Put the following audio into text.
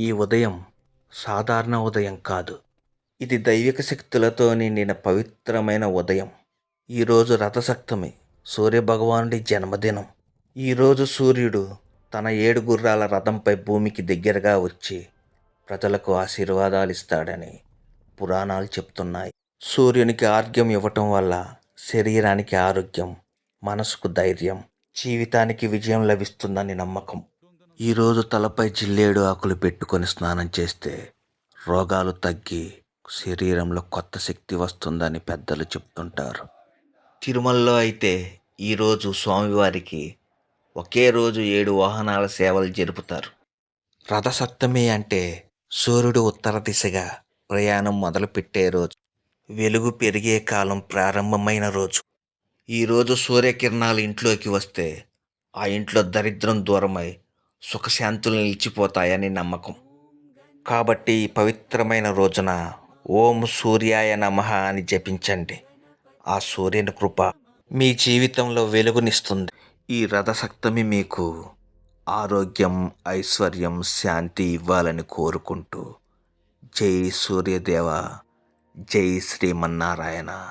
ఈ ఉదయం సాధారణ ఉదయం కాదు. ఇది దైవిక శక్తులతో నిండిన పవిత్రమైన ఉదయం. ఈరోజు రథసప్తమి సూర్యభగవానుడి జన్మదినం. ఈరోజు సూర్యుడు తన ఏడు గుర్రాల రథంపై భూమికి దగ్గరగా వచ్చి ప్రజలకు ఆశీర్వాదాలు ఇస్తాడని పురాణాలు చెప్తున్నాయి. సూర్యునికి ఆరోగ్యం ఇవ్వటం వల్ల శరీరానికి ఆరోగ్యం మనసుకు ధైర్యం జీవితానికి విజయం లభిస్తుందని నమ్మకం. ఈరోజు తలపై జిల్లేడు ఆకులు పెట్టుకొని స్నానం చేస్తే రోగాలు తగ్గి శరీరంలో కొత్త శక్తి వస్తుందని పెద్దలు చెప్తుంటారు. తిరుమలలో అయితే ఈరోజు స్వామివారికి ఒకే రోజు ఏడు వాహనాల సేవలు జరుపుతారు. రథసప్తమి అంటే సూర్యుడు ఉత్తర దిశగా ప్రయాణం మొదలుపెట్టే రోజు. వెలుగు పెరిగే కాలం ప్రారంభమైన రోజు. ఈరోజు సూర్యకిరణాలు ఇంట్లోకి వస్తే ఆ ఇంట్లో దరిద్రం దూరమై సుఖశాంతులు నిలిచిపోతాయని నమ్మకం. కాబట్టి ఈ పవిత్రమైన రోజున ఓం సూర్యాయ నమః అని జపించండి. ఆ సూర్యుని కృప మీ జీవితంలో వెలుగునిస్తుంది. ఈ రథసప్తమి మీకు ఆరోగ్యం ఐశ్వర్యం శాంతి ఇవ్వాలని కోరుకుంటూ జై సూర్యదేవ జై శ్రీమన్నారాయణ.